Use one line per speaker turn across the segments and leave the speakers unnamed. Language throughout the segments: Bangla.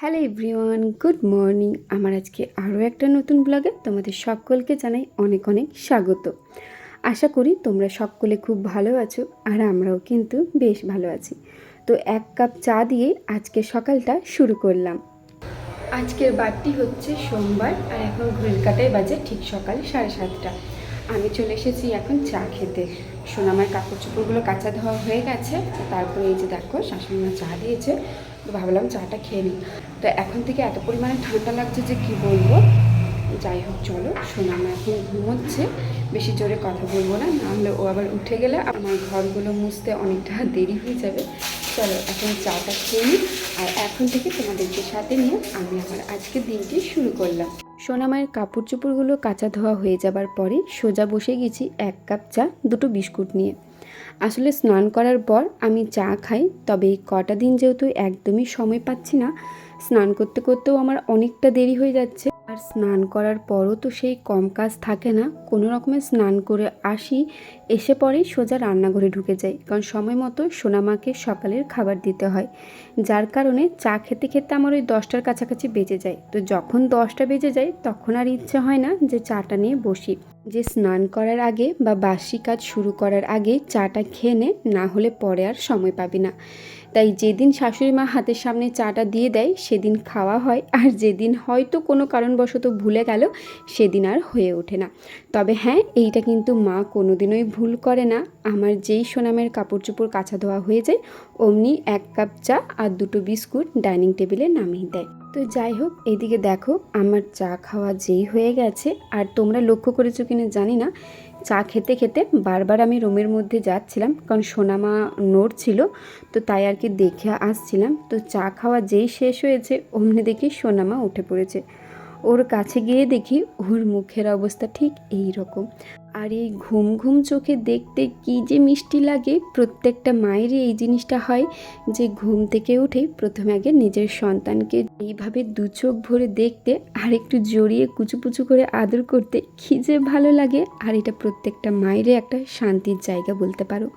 Hello everyone, good morning. আমার আজকে আরও একটা নতুন ব্লগে তোমাদের সকলকে জানাই অনেক অনেক স্বাগত। আশা করি তোমরা সকলে খুব ভালো আছো আর আমরাও কিন্তু বেশ ভালো আছি। তো এক কাপ চা দিয়ে আজকে সকালটা শুরু করলাম। আজকের বারটি হচ্ছে সোমবার আর এখন ঘড়ির কাটায় বাজে ঠিক সকাল সাড়ে সাতটা। আমি চলে এসেছি এখন চা খেতে। সোনামার কাপড় চোপড়গুলো কাঁচা ধোয়া হয়ে গেছে, তারপরে এই যে দেখো শাশুড়ি চা দিয়েছে। তো ভাবলাম চাটা খেয়ে নিই। তো এখন থেকে এত পরিমাণে ঠান্ডা লাগছে যে কি বলব? যাই হোক, চলো সোনামা এখন ঘুমোচ্ছে। বেশি জোরে কথা বলব না নাহলে ও আবার উঠে গেলে আমার ঘরগুলো মুছতে অনেকটা দেরি হয়ে যাবে। চলো, এখন চাটা খেয়ে নিই। আর এখন থেকে তোমাদেরকে সাথে নিয়ে আমি আমার আজকের দিনটি শুরু করলাম। সোনামায়ের কাপড় চোপড়গুলো কাঁচা ধোয়া হয়ে যাবার পরে সোজা বসে গেছি এক কাপ চা, দুটো বিস্কুট নিয়ে। আসলে স্নান করার পর আমি চা খাই, তবে কটা দিন যেহেতু একদমই সময় পাচ্ছি না স্নান করতে করতেও আমার অনেকটা দেরি হয়ে যাচ্ছে। আর স্নান করার পরও তো সেই কম কাজ থাকে না। কোনো রকমের স্নান করে আসি, এসে পরেই সোজা রান্নাঘরে ঢুকে যাই। কারণ সময় মতো সোনামাকে সকালের খাবার দিতে হয়। যার কারণে চা খেতে খেতে আমার ওই দশটার কাছাকাছি বেজে যায়। তো যখন দশটা বেজে যায়, তখন আর ইচ্ছে হয় না যে চাটা নিয়ে বসি। যে স্নান করার আগে বা বাসি কাজ শুরু করার আগে চাটা খেয়ে নে, না হলে পরে আর সময় পাবি না। তাই যেদিন শাশুড়ি মা হাতের সামনে চাটা দিয়ে দেয়, সেদিন খাওয়া হয়। আর যেদিন হয়তো কোনো কারণবশত ভুলে গেল, সেদিন আর হয়ে ওঠে না। তবে হ্যাঁ এইটা কিন্তু মা কোনোদিনই ভুল করে না। আমার যেই সোনামের কাপড় চোপড় কাঁচা ধোয়া হয়ে যায়, অমনি এক কাপ চা আর দুটো বিস্কুট ডাইনিং টেবিলে নামিয়ে দেয়। তো যাই হোক এইদিকে দেখো আমার চা খাওয়া যেই হয়ে গেছে। আর তোমরা লক্ষ্য করেছ কিনা জানি না। চা খেতে খেতে বারবার আমি রুমের মধ্যে যাচ্ছিলাম, কারণ সোনামা নোট ছিল, তো তাই আর কি দেখে আসছিলাম। তো চা খাওয়া যেই শেষ হয়েছে, অমনি দেখি সোনামা উঠে পড়েছে। ওর কাছে গিয়ে দেখি ওর মুখের অবস্থা ঠিক এই রকম। আর এই ঘুম ঘুম চোখে দেখতে কি যে মিষ্টি লাগে, প্রত্যেকটা মায়েরই এই জিনিসটা হয় যে ঘুম থেকে উঠেই প্রথমে আগে নিজের সন্তানকে এইভাবে দু চোখ ভরে দেখতে আর একটু জড়িয়ে কুচুপুচু করে আদর করতে কী যে ভালো লাগে। আর এটা প্রত্যেকটা মায়েরই একটা শান্তির জায়গা বলতে পারো।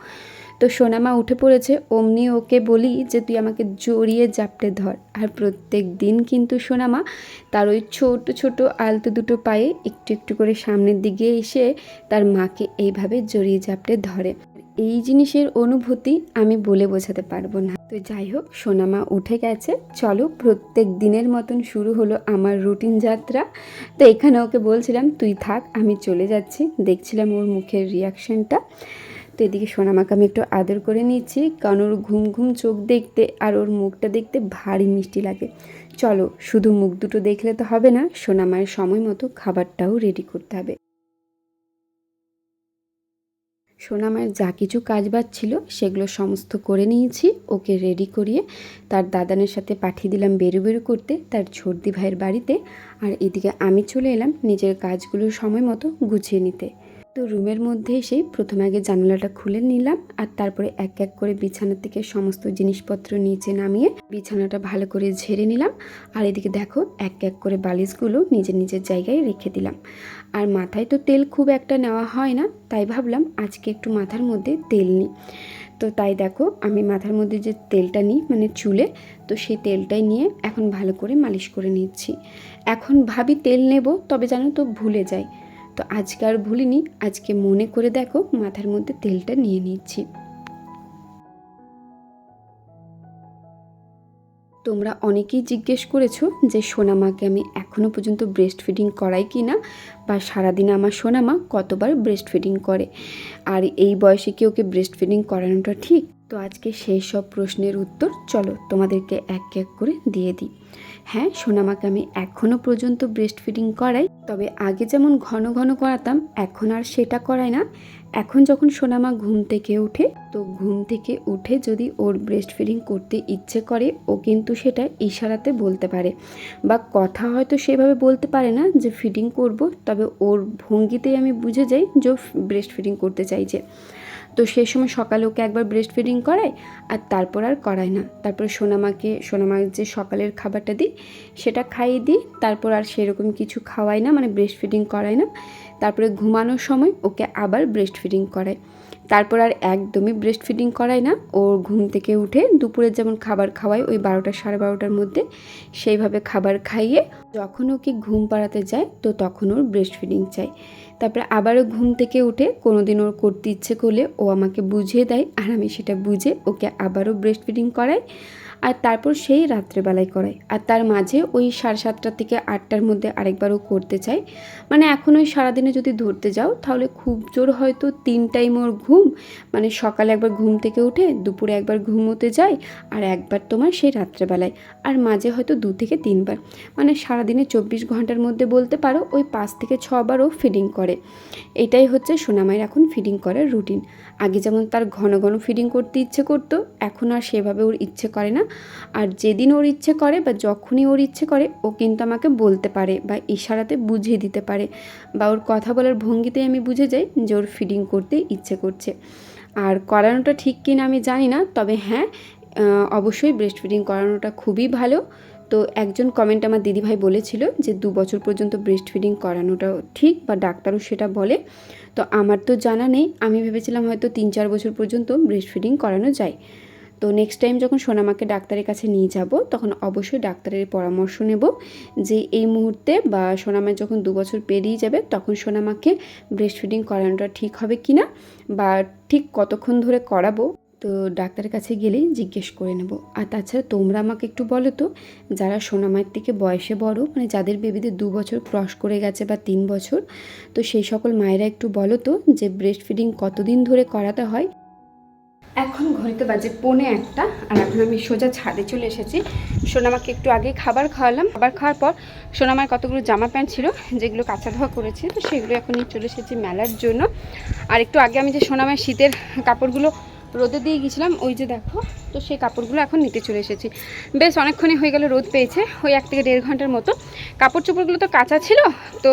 তো সোনামা উঠে পড়েছে, অমনি ওকে বলি যে তুই আমাকে জড়িয়ে জাপটে ধর। আর প্রত্যেক দিন কিন্তু সোনামা তার ওই ছোট ছোট আলতো দুটো পায়ে একটু একটু করে সামনের দিকে এসে তার মাকে এইভাবে জড়িয়ে জাপটে ধরে। এই জিনিসের অনুভূতি আমি বলে বোঝাতে পারব না। তো যাই হোক, সোনামা উঠে গেছে। চলো, প্রত্যেক দিনের মতন শুরু হলো আমার রুটিন যাত্রা। তো এখানে ওকে বলছিলাম, তুই থাক, আমি চলে যাচ্ছি। দেখছিলাম ওর মুখের রিয়াকশনটা তো এদিকে সোনামাকে আমি একটু আদর করে নিচ্ছি, কারণ ওর ঘুম ঘুম চোখ দেখতে আর ওর মুখটা দেখতে ভারী মিষ্টি লাগে। চলো, শুধু মুখ দুটো দেখলে তো হবে না, সোনামায়ের সময় মতো খাবারটাও রেডি করতে হবে। সোনামায়ের যা কিছু কাজ বাজ ছিল, সেগুলো সমস্ত করে নিয়েছি, ওকে রেডি করিয়ে তার দাদানের সাথে পাঠিয়ে দিলাম বেরু বেরু করতে, তার ছোটদি ভাইয়ের বাড়িতে। আর এদিকে আমি চলে এলাম নিজের কাজগুলো সময় মতো গুছিয়ে নিতে। তো রুমের মধ্যে এসে প্রথমে আগে জানালাটা খুলে নিলাম আর তারপরে এক এক করে বিছানা থেকে সমস্ত জিনিসপত্র নিচে নামিয়ে বিছানাটা ভালো করে ঝেড়ে নিলাম। আর এদিকে দেখো, এক এক করে বালিশগুলো নিজের নিজের জায়গায় রেখে দিলাম। আর মাথায় তো তেল খুব একটা নেওয়া হয় না, তাই ভাবলাম আজকে একটু মাথার মধ্যে তেল নিই। তো তাই দেখো, আমি মাথার মধ্যে যে তেলটা নিই মানে চুলে, তো সেই তেলটাই নিয়ে এখন ভালো করে মালিশ করে নিচ্ছি। এখন ভাবি তেল নেব, তবে জানো তো ভুলে যাই। তো আজকে আর ভুলিনি, আজকে মনে করে দেখো মাথার মধ্যে তেলটা নিয়ে নিচ্ছি। তোমরা অনেকেই জিজ্ঞেস করেছ যে সোনামাকে আমি এখনও পর্যন্ত ব্রেস্ট ফিডিং করাই কি না বা সারাদিন আমার সোনামা কতবার ব্রেস্ট ফিডিং করে? আর এই বয়সে কি ওকে ব্রেস্ট ফিডিং করানোটা ঠিক? তো আজকে সেই সব প্রশ্নের উত্তর চলো তোমাদেরকে এক এক করে দিয়ে দিই। হ্যাঁ সোনামাকে আমি এখনও পর্যন্ত ব্রেস্ট ফিডিং করাই, তবে আগে যেমন ঘন ঘন করাতাম, এখন আর সেটা করাই না। এখন যখন সোনামা ঘুম থেকে উঠে, তো ঘুম থেকে উঠে যদি ওর ব্রেস্ট ফিডিং করতে ইচ্ছে করে, ও কিন্তু সেটা ইশারাতে বলতে পারে। বা কথা হয়তো সেভাবে বলতে পারে না যে ফিডিং করব, তবে ওর ভঙ্গিতেই আমি বুঝে যাই যে ব্রেস্ট ফিডিং করতে চাইছে। তো সেই সময় সকালে ওকে একবার ব্রেস্ট ফিডিং করায় আর তারপর আর করায় না। তারপর সোনামাকে সোনামাকে যে সকালের খাবারটা দিই, সেটা খাইয়ে দিই, তারপর আর সেরকম কিছু খাওয়াই না মানে ব্রেস্ট ফিডিং করায় না। তারপরে ঘুমানোর সময় ওকে আবার ব্রেস্ট ফিডিং করায় তারপর আর একদমই ব্রেস্ট ফিডিং করাই না। ওর ঘুম থেকে উঠে দুপুরের যেমন খাবার খাওয়াই, ওই বারোটা সাড়ে বারোটার মধ্যে সেইভাবে খাবার খাইয়ে যখন ওকে ঘুম পাড়াতে যায়, তো তখন ওর ব্রেস্ট ফিডিং চাই। তারপরে আবারও ঘুম থেকে উঠে কোনো দিন ওর করতে ইচ্ছে করলে ও আমাকে বুঝিয়ে দেয় আর আমি সেটা বুঝে ওকে আবারও ব্রেস্ট ফিডিং করাই আর তারপর সেই রাত্রেবেলায় করাই। আর তার মাঝে ওই সাড়ে সাতটা থেকে আটটার মধ্যে আরেকবারও করতে চাই মানে এখন ওই সারাদিনে যদি ধরতে যাও, তাহলে খুব জোর হয়তো তিন টাইম ওর ঘুম। মানে সকালে একবার ঘুম থেকে উঠে দুপুরে একবার ঘুমোতে যায় আর একবার তোমার সেই রাত্রেবেলায়। আর মাঝে হয়তো দু থেকে তিনবার। মানে সারাদিনে চব্বিশ ঘণ্টার মধ্যে বলতে পারো ওই পাঁচ থেকে ছবারও ফিডিং করে। এটাই হচ্ছে সোনামায়ের এখন ফিডিং করার রুটিন আগে যেমন তার ঘন ঘন ফিডিং করতে ইচ্ছে করতো, এখন আর সেভাবে ওর ইচ্ছে করে না। আর যেদিন ওর ইচ্ছে করে বা যখনই ওর ইচ্ছে করে, ও কিন্তু আমাকে বলতে পারে বা ইশারাতে বুঝিয়ে দিতে পারে বা ওর কথা বলার ভঙ্গিতেই আমি বুঝে যাই যে ওর ফিডিং করতে ইচ্ছে করছে। আর করানোটা ঠিক কিনা আমি জানি না, তবে হ্যাঁ অবশ্যই ব্রেস্ট ফিডিং করানোটা খুবই ভালো। তো একজন কমেন্ট আমার দিদিভাই বলেছিল যে দু বছর পর্যন্ত ব্রেস্ট ফিডিং করানোটাও ঠিক বা ডাক্তারও সেটা বলে। তো আমার তো জানা নেই, আমি ভেবেছিলাম হয়তো তিন চার বছর পর্যন্ত ব্রেস্ট ফিডিং করানো যায়। তো নেক্সট টাইম যখন সোনামাকে ডাক্তারের কাছে নিয়ে যাব, তখন অবশ্যই ডাক্তারের পরামর্শ নেব যে এই মুহূর্তে বা সোনামায় যখন দু বছর পেরিয়ে যাবে, তখন সোনামাকে ব্রেস্ট ফিডিং করানোটা ঠিক হবে কি না বা ঠিক কতক্ষণ ধরে করাবো। তো ডাক্তারের কাছে গেলেই জিজ্ঞেস করে নেব। আর তাছাড়া তোমরা আমাকে একটু বলো তো, যারা সোনামায়ের থেকে বয়সে বড় মানে যাদের বেবিদের দু বছর ক্রস করে গেছে বা তিন বছর, তো সেই সকল মায়েরা একটু বলো তো যে ব্রেস্ট ফিডিং কতদিন ধরে করাতে হয়? এখন ঘড়িতে বাজে পৌনে একটা, আর এখন আমি সোজা ছাদে চলে এসেছি। সোনামাকে একটু আগে খাবার খাওয়ালাম। খাবার খাওয়ার পর সোনামার কতগুলো জামা প্যান্ট ছিল, যেগুলো কাঁচা ধোয়া করেছে, তো সেগুলো এখন নিয়ে চলে এসেছি মেলার জন্য। আর একটু আগে আমি যে সোনামার শীতের কাপড়গুলো রোদে দিয়ে গিয়েছিলাম ওই যে দেখো, তো সেই কাপড়গুলো এখন নিতে চলে এসেছি। বেশ অনেকক্ষণই হয়ে গেল রোদ পেয়েছে, ওই এক থেকে দেড় ঘণ্টার মতো। কাপড় চোপড়গুলো তো কাঁচা ছিল, তো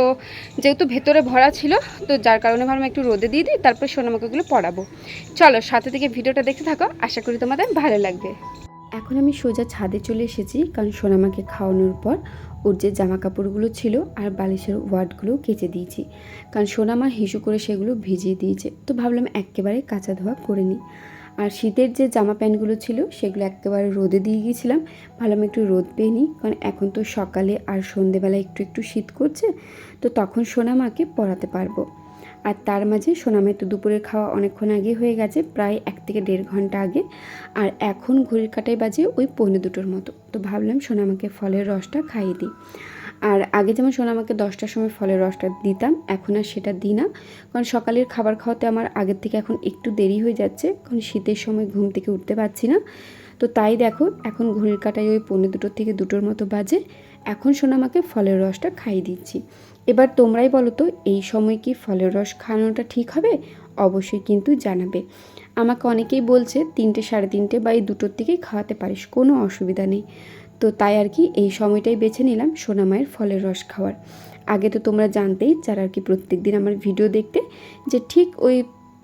যেহেতু ভেতরে ভরা ছিল, তো যার কারণে ভাবলাম একটু রোদে দিয়ে দিই, তারপর সোনামাকাগুলো পরাবো। চলো, সাথে থেকে ভিডিওটা দেখতে থাকো, আশা করি তোমাদের ভালো লাগবে। এখন আমি সোজা ছাদে চলে এসেছি, কারণ সোনামাকে খাওয়ানোর পর ওর যে জামা কাপড়গুলো ছিল আর বালিশের ওয়ার্ডগুলো কেচে দিয়েছি। কারণ সোনামা হিসু করে সেগুলো ভিজিয়ে দিয়েছে। তো ভাবলাম একেবারে কাঁচা ধোয়া করে নিই। আর শীতের যে জামা প্যান্টগুলো ছিল, সেগুলো একেবারে রোদে দিয়ে গিয়েছিলাম। ভাবলাম একটু রোদ পেয়ে নিই, কারণ এখন তো সকালে আর সন্ধেবেলা একটু একটু শীত করছে, তো তখন সোনামাকে পরাতে পারব। আর তার মাঝে সোনামের তো দুপুরের খাওয়া অনেকক্ষণ আগে হয়ে গেছে, প্রায় এক থেকে দেড় ঘণ্টা আগে। আর এখন ঘড়ির কাটায় বাজে ওই পৌনে দুটোর মতো। তো ভাবলাম সোনামাকে ফলের রসটা খাইয়ে দিই। আর আগে যেমন সোনামাকে দশটার সময় ফলের রসটা দিতাম, এখন আর সেটা দিই না। কারণ সকালের খাবার খাওয়াতে আমার আগের থেকে এখন একটু দেরি হয়ে যাচ্ছে, কারণ শীতের সময় ঘুম থেকে উঠতে পারছি না। তো তাই দেখো, এখন ঘড়ির কাটায় ওই পৌনে দুটোর থেকে দুটোর মতো বাজে। এখন সোনামাকে ফলের রসটা খাইয়ে দিচ্ছি। এবার তোমরাই বলো তো, এই সময় কি ফলের রস খাওয়ানোটা ঠিক হবে? অবশ্যই কিন্তু জানাবে। আমাকে অনেকেই বলছে, তিনটে সাড়ে তিনটে বা এই দুটোর দিকেই খাওয়াতে পারিস, কোনো অসুবিধা নেই। তো তাই আর কি, এই সময়টাই বেছে নিলাম সোনামায়ের ফলের রস খাওয়ার। আগে তো তোমরা জানতেই, যারা আর কি প্রত্যেক দিন আমার ভিডিও দেখতে, যে ঠিক ওই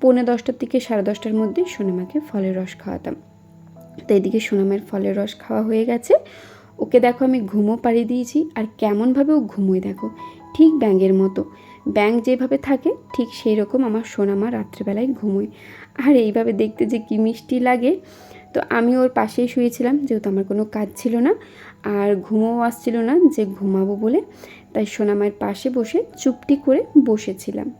পৌনে দশটার থেকে সাড়ে দশটার মধ্যে সোনামাকে ফলের রস খাওয়াতাম। তো এদিকে সোনামায়ের ফলের রস খাওয়া হয়ে গেছে। ওকে দেখো আমি ঘুমও পাড়িয়ে দিয়েছি, আর কেমনভাবে ও ঘুমোয় দেখো। ঠিক ব্যাঙের মতো। ব্যাঙ যেভাবে থাকে, ঠিক সেই রকম আমার সোনামা রাত্রেবেলায় ঘুমোয়। আর এইভাবে দেখতে যে কী মিষ্টি লাগে। তো আমি ওর পাশেই শুয়েছিলাম, যেহেতু আমার কোনো কাজ ছিল না। আর ঘুমোও আসছিল না যে ঘুমাবো বলে। তাই সোনামায়ের পাশে বসে চুপটি করে বসেছিলাম।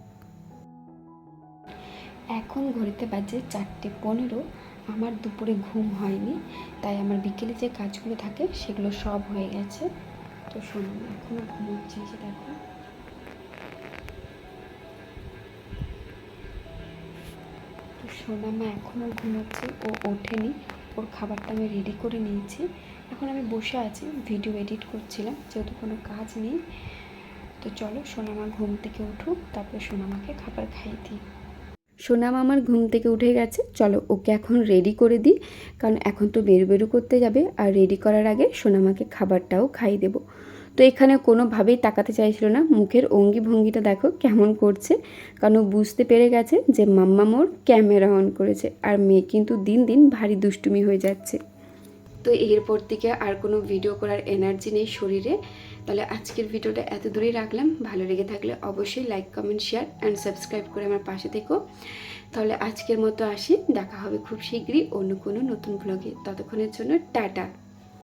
এখন ঘড়িতে বাজে চারটে পনেরো। আমার দুপুরে ঘুম হয়নি। তাই আমার বিকেলে যে কাজগুলো থাকে, সেগুলো সব হয়ে গেছে। তো শোনো এখনও ঘুমোচ্ছে যে দেখো তো সোনামা এখনও ঘুমোচ্ছে, ও ওঠেনি, ওর খাবারটা আমি রেডি করে নিয়েছি। এখন আমি বসে আছি ভিডিও এডিট করছিলাম, যেহেতু কোনো কাজ নেই। তো চলো সোনামা ঘুম থেকে উঠুক, তারপরে সোনামাকে খাবার খাইয়ে দিই। সোনাম আমার ঘুম থেকে উঠে গেছে। চলো ওকে এখন রেডি করে দিই। কারণ এখন তো বেরু বেরু করতে যাবে। আর রেডি করার আগে সোনামাকে খাবারটাও খাইয়ে দেবো। তো এখানে কোনোভাবেই তাকাতে চাইছিল না। মুখের অঙ্গি ভঙ্গিটা দেখো কেমন করছে। কারণ বুঝতে পেরে গেছে যে মাম্মা মোর ক্যামেরা অন করেছে। আর মেয়ে কিন্তু দিন দিন ভারী দুষ্টুমি হয়ে যাচ্ছে। তো এরপর থেকে আর কোনো ভিডিও করার এনার্জি নেই শরীরে। তাহলে আজকের ভিডিওটা এত দূরেই রাখলাম। ভালো লেগে থাকলে অবশ্যই like comment share and subscribe করে আমার পাশে থেকো। তাহলে আজকের মতো আসি। দেখা হবে খুব শীঘ্রই অন্য কোনো নতুন ব্লগে ততক্ষণের জন্য টাটা।